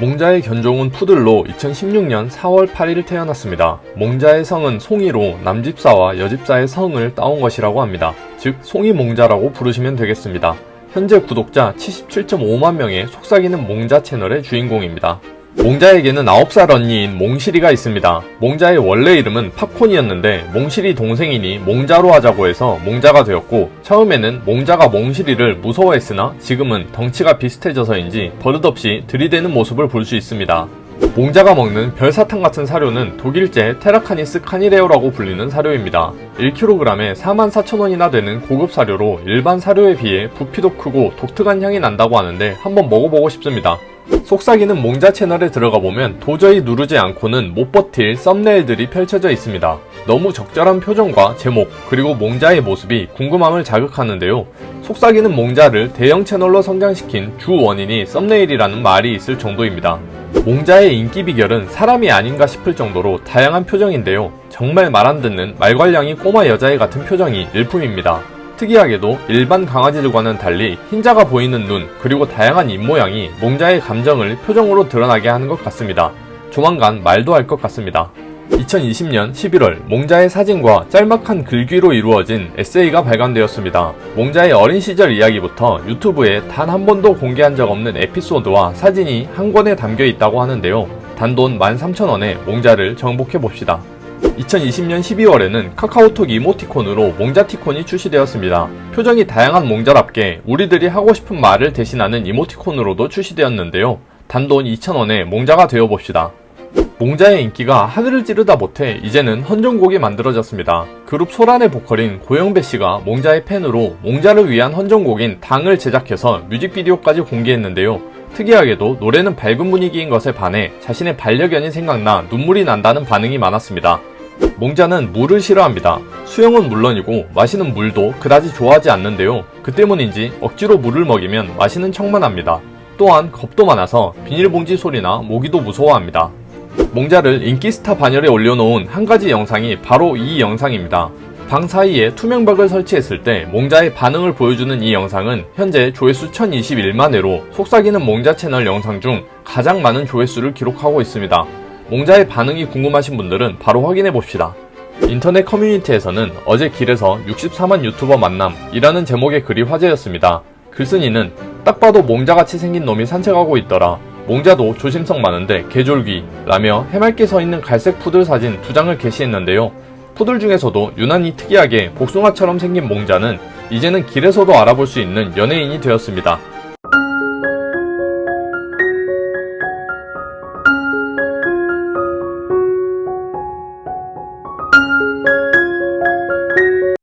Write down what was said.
몽자의 견종은 푸들로 2016년 4월 8일 태어났습니다. 몽자의 성은 송이로 남집사와 여집사의 성을 따온 것이라고 합니다. 즉, 송이 몽자라고 부르시면 되겠습니다. 현재 구독자 77.5만 명의 속삭이는 몽자 채널의 주인공입니다. 몽자에게는 9살 언니인 몽실이가 있습니다. 몽자의 원래 이름은 팝콘이었는데 몽실이 동생이니 몽자로 하자고 해서 몽자가 되었고 처음에는 몽자가 몽실이를 무서워했으나 지금은 덩치가 비슷해져서인지 버릇없이 들이대는 모습을 볼 수 있습니다. 몽자가 먹는 별사탕 같은 사료는 독일제 테라카니스 카니레오라고 불리는 사료입니다. 1kg에 44,000원이나 되는 고급 사료로 일반 사료에 비해 부피도 크고 독특한 향이 난다고 하는데 한번 먹어보고 싶습니다. 속삭이는 몽자 채널에 들어가 보면 도저히 누르지 않고는 못 버틸 썸네일들이 펼쳐져 있습니다. 너무 적절한 표정과 제목, 그리고 몽자의 모습이 궁금함을 자극하는데요. 속삭이는 몽자를 대형 채널로 성장시킨 주 원인이 썸네일이라는 말이 있을 정도입니다. 몽자의 인기 비결은 사람이 아닌가 싶을 정도로 다양한 표정인데요. 정말 말 안 듣는 말괄량이 꼬마 여자애 같은 표정이 일품입니다. 특이하게도 일반 강아지들과는 달리 흰자가 보이는 눈 그리고 다양한 입모양이 몽자의 감정을 표정으로 드러나게 하는 것 같습니다. 조만간 말도 할 것 같습니다. 2020년 11월 몽자의 사진과 짤막한 글귀로 이루어진 에세이가 발간되었습니다. 몽자의 어린 시절 이야기부터 유튜브에 단 한 번도 공개한 적 없는 에피소드와 사진이 한 권에 담겨 있다고 하는데요. 단돈 13,000원에 몽자를 정복해 봅시다. 2020년 12월에는 카카오톡 이모티콘으로 몽자티콘이 출시되었습니다. 표정이 다양한 몽자답게 우리들이 하고 싶은 말을 대신하는 이모티콘으로도 출시되었는데요. 단돈 2,000원에 몽자가 되어봅시다. 몽자의 인기가 하늘을 찌르다 못해 이제는 헌정곡이 만들어졌습니다. 그룹 소란의 보컬인 고영배 씨가 몽자의 팬으로 몽자를 위한 헌정곡인 당을 제작해서 뮤직비디오까지 공개했는데요. 특이하게도 노래는 밝은 분위기인 것에 반해 자신의 반려견이 생각나 눈물이 난다는 반응이 많았습니다. 몽자는 물을 싫어합니다. 수영은 물론이고 마시는 물도 그다지 좋아하지 않는데요. 그 때문인지 억지로 물을 먹이면 마시는 척만 합니다. 또한 겁도 많아서 비닐봉지 소리나 모기도 무서워합니다. 몽자를 인기스타 반열에 올려놓은 한 가지 영상이 바로 이 영상입니다. 방 사이에 투명벽을 설치했을 때 몽자의 반응을 보여주는 이 영상은 현재 조회수 1021만 회로 속삭이는 몽자 채널 영상 중 가장 많은 조회수를 기록하고 있습니다. 몽자의 반응이 궁금하신 분들은 바로 확인해 봅시다. 인터넷 커뮤니티에서는 어제 길에서 64만 유튜버 만남이라는 제목의 글이 화제였습니다. 글쓴이는 딱 봐도 몽자같이 생긴 놈이 산책하고 있더라. 몽자도 조심성 많은데 개졸기 라며 해맑게 서 있는 갈색 푸들 사진 두 장을 게시했는데요. 푸들 중에서도 유난히 특이하게 복숭아처럼 생긴 몽자는 이제는 길에서도 알아볼 수 있는 연예인이 되었습니다.